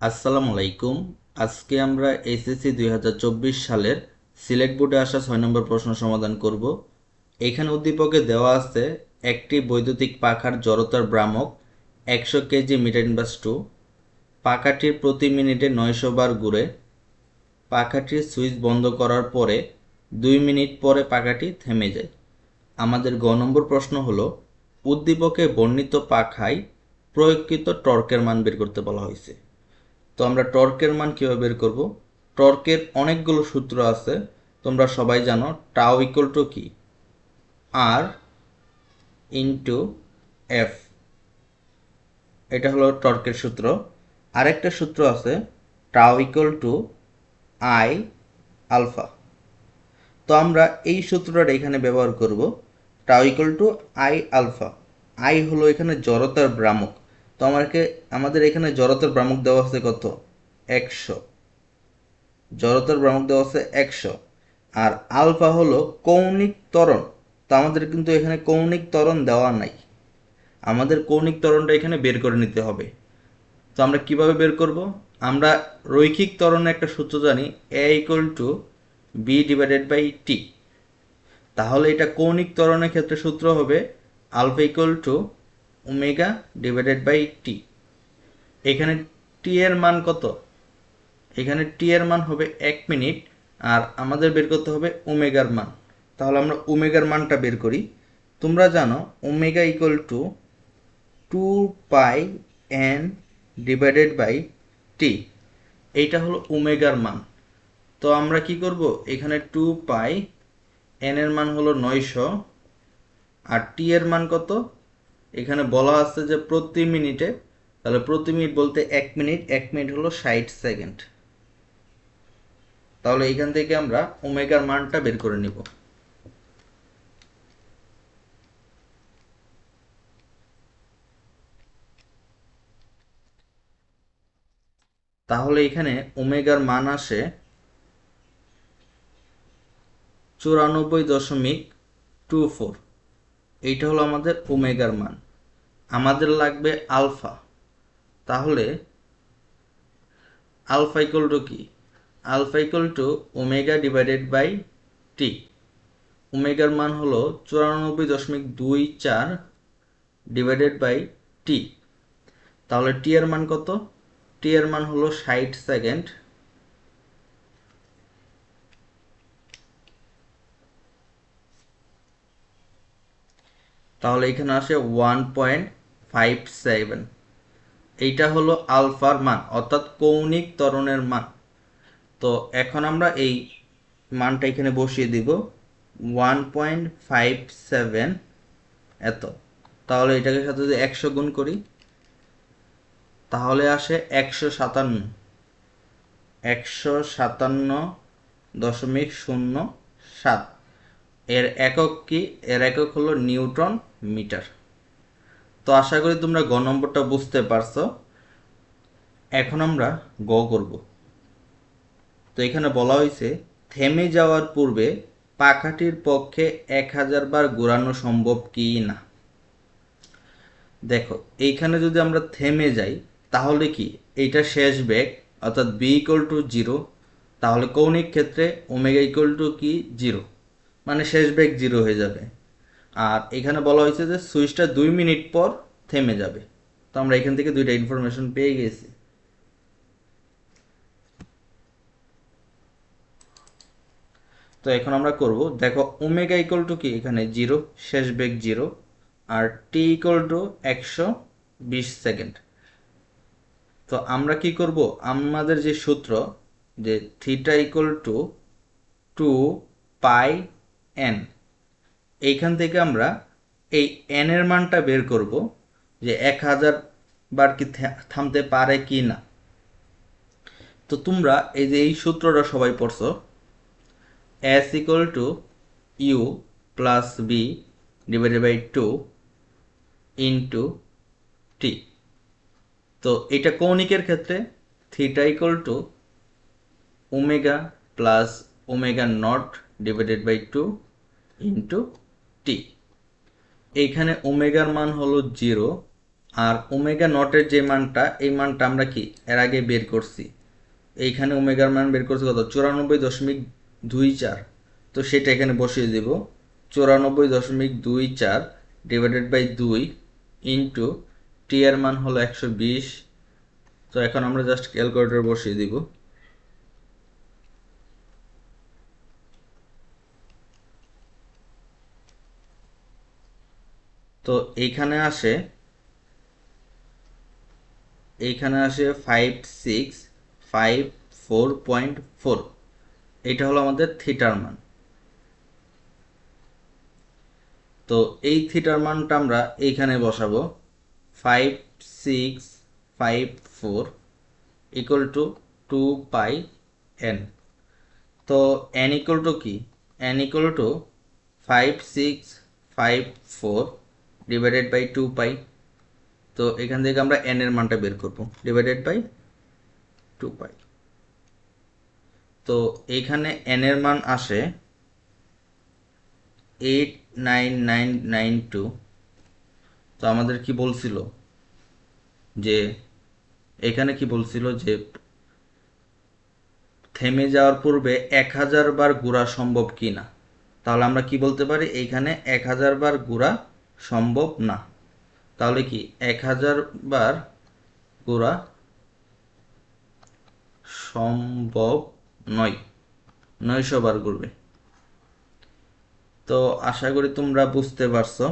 আসসালামু আলাইকুম। আজকে আমরা এসএসসি দুই হাজার চব্বিশ সালের সিলেট বোর্ডে আসা ছয় নম্বর প্রশ্ন সমাধান করব। এখানে উদ্দীপকে দেওয়া আছে, একটি বৈদ্যুতিক পাখার জড়তার ভ্রামক একশো কেজি মিটার ইনভার্স টু, পাখাটির প্রতি মিনিটে নয়শো বার ঘুরে, পাখাটির সুইচ বন্ধ করার পরে দুই মিনিট পরে পাখাটি থেমে যায়। আমাদের গ নম্বর প্রশ্ন হলো, উদ্দীপকে বর্ণিত পাখায় প্রয়োগকৃত টর্কের মান বের করতে বলা হয়েছে। তো আমরা টর্কের মান কীভাবে বের করব? টর্কের অনেকগুলো সূত্র আছে, তোমরা সবাই জানো টাও ইকুয়াল টু কি? আর ইন্টু এফ এটা হলো টর্কের সূত্র। আরেকটা সূত্র আছে টাও ইকুয়াল টু আই আলফা তো আমরা এই সূত্রটা এখানে ব্যবহার করব tau equal to I alpha I হলো এখানে জড়তার ভ্রামক। তো আমাকে আমাদের এখানে জড়তার ভ্রামক দেওয়া আছে কত? একশো। জড়তার ভ্রামক দেওয়া আছে একশো। আর আলফা হলো কৌণিক ত্বরণ। তো আমাদের কিন্তু এখানে কৌণিক ত্বরণ দেওয়া নাই। আমাদের কৌণিক ত্বরণটা এখানে বের করে নিতে হবে। তো আমরা কীভাবে বের করব? আমরা রৈখিক ত্বরণে একটা সূত্র জানি A equal to B divided by T তাহলে এটা কৌণিক ত্বরণের ক্ষেত্রে সূত্র হবে alpha equal to omega divided by T এখানে টি এর মান কত? এখানে টি এর মান হবে এক মিনিট, আর আমাদের বের করতে হবে ওমেগার মান। তাহলে আমরা ওমেগার মানটা বের করি। তোমরা জানো omega equal to two pi N divided by T এইটা হলো ওমেগার মান। তো আমরা কি করব? এখানে টু পাই এন এর মান হলো নয়শো, আর টি এর মান কত? এখানে বলা আছে যে প্রতি মিনিটে, তাহলে প্রতি মিনিট বলতে এক মিনিট এক মিনিট হলো ষাট সেকেন্ড। তাহলে এখান থেকে আমরা ওমেগার মানটা বের করে নিব। তাহলে এখানে ওমেগার মান আসে চুরানব্বই দশমিক টু ফোর। এইটা হলো আমাদের ওমেগার মান। আমাদের লাগবে আলফা। তাহলে আলফা ইকুয়াল টু কি? Alpha equal to omega divided by T ওমেগার মান হলো চুরানব্বই দশমিক দুই চার ডিভাইডেড বাই টি তাহলে টি এর মান কত? টি এর মান হলো ষাট সেকেন্ড তাহলে এখানে আসে ওয়ান পয়েন্ট ফাইভ সেভেন এইটা হলো আলফার মান, অর্থাৎ কৌণিক ত্বরণের মান। তো এখন আমরা এই মানটা এখানে বসিয়ে দিব ওয়ান পয়েন্ট ফাইভ সেভেন এত। তাহলে এটাকে সাথে যদি একশো গুণ করি, তাহলে আসে একশো সাতান্ন। একশো সাতান্ন দশমিক শূন্য সাত। এর একক কি? এর একক হলো নিউটন মিটার। তো আশা করি তোমরা গ নম্বরটা বুঝতে পারছ। এখন আমরা গ করব। তো এখানে বলা হয়েছে, থেমে যাওয়ার পূর্বে পাখাটির পক্ষে এক হাজার বার ঘোরানো সম্ভব কি না? দেখো, এইখানে যদি আমরা থেমে যাই, তাহলে কি? এইটা শেষ বেগ, অর্থাৎ বি ইকুয়াল টু জিরো তাহলে কৌণিক ক্ষেত্রে ওমেগা ইকুয়াল টু কি? জিরো মানে শেষ বেগ জিরো হয়ে যাবে। আর এখানে বলা হয়েছে যে সুইচটা দুই মিনিট পর থেমে যাবে। তো আমরা এখান থেকে দুইটা ইনফরমেশন পেয়ে গেছি। তো এখন আমরা করব, দেখো ওমেগা ইকুয়াল টু কি? এখানে জিরো শেষ বেগ জিরো আর টি ইকুয়াল টু একশো বিশ সেকেন্ড তো আমরা কি করব? আমাদের যে সূত্র, যে theta equal to two pi N এইখান থেকে আমরা এই এন এর মানটা বের করব যে এক হাজার বার কি থামতে পারে কি না। তো তোমরা এই যে এই সূত্রটা সবাই পড়ছো S equal to U plus B divided by two into T তো এটা কৌণিকের ক্ষেত্রে theta equal to omega plus omega nought divided by two into T. এইখানে ওমেগার মান হলো জিরো, আর ওমেগা নটের যে মানটা, এই মানটা আমরা কি? এর আগে বের করছি। এইখানে ওমেগার মান বের করছি কত? চুরানব্বই দশমিক দুই চার। তো সেটা এখানে বসিয়ে দেব। চুরানব্বই দশমিক দুই চার ডিভাইডেড বাই দুই ইন্টু টি এর মান হলো একশো বিশ। তো এখন আমরা জাস্ট ক্যালকুলেটর বসিয়ে দিব। তো এইখানে আসে এইখানে আসে five six five four point four এটা হলো আমাদের থিটার মান। তো এই থিটার মানটা আমরা এইখানে বসাবো। Five six five four equal to two pi n তো এন ইকুয়াল টু কি? N equal to five six five four divided by two pi তো এখান থেকে আমরা এন এর মানটা বের করব। ডিভাইডেড বাই টু পাই তো এখানে এন এর মান আসে eight nine nine nine two তো আমাদের কি বলছিল? যে এখানে কি বলছিল? যে থেমে যাওয়ার পূর্বে এক হাজার বার ঘোরা সম্ভব কি না তাহলে আমরা কি বলতে পারি? এইখানে এক হাজার বার ঘোরা সম্ভব না। তাহলে কি এক হাজার বার ঘোরা সম্ভব নয়। নয়শো বার ঘুরবে। তো আশা করি তোমরা বুঝতে পারছ।